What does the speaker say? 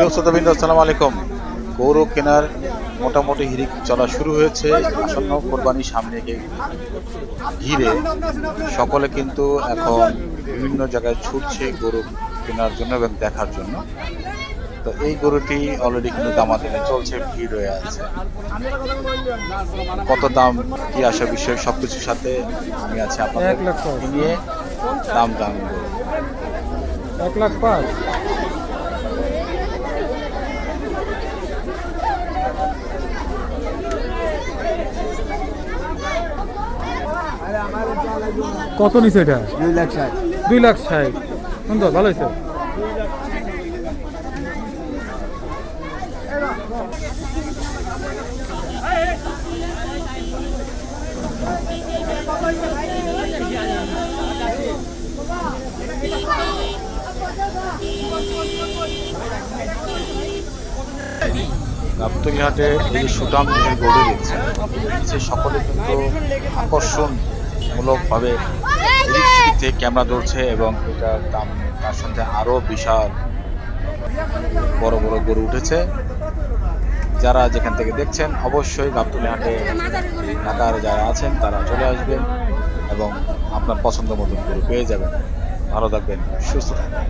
প্রিয় শ্রোতাবৃন্দ আসসালামু আলাইকুম। গরু কেনার মোটামুটি হিরিক চলা শুরু হয়েছে। আসন্ন কোরবানি সামনে ঘিরে। সকলে কিন্তু এখন বিভিন্ন জায়গায় ছুটছে গরু কেনার জন্য এবং দেখার জন্য। তো এই গরুটি অলরেডি কিন্তু দামাদামে চলছে ভিড় হয়ে আছে। কত দাম কি আসে বিষয় সবকিছুর সাথে আমি আছি আপনাদের। নিয়ে। দাম জানব। এক লাখ পাঁচ? কত নিছে এটা? দুই লাখ ষাট। দুই লাখ ষাট। সুন্দর ভালো হয়েছে গাবতলি হাটে এই যে সুটাম যে গড়ে দিচ্ছে সে সকলে কিন্তু আকর্ষণমূলকভাবে সেদিক থেকে ক্যামেরা ধরছে এবং এটার দাম তার সঙ্গে আরও বিশাল বড় বড় গরু উঠেছে। যারা যেখান থেকে দেখছেন, অবশ্যই গাবতলি হাটে ঢাকার যারা আছেন, তারা চলে আসবেন এবং আপনার পছন্দ মতন গরু পেয়ে যাবেন। ভালো থাকবেন, সুস্থ থাকবেন।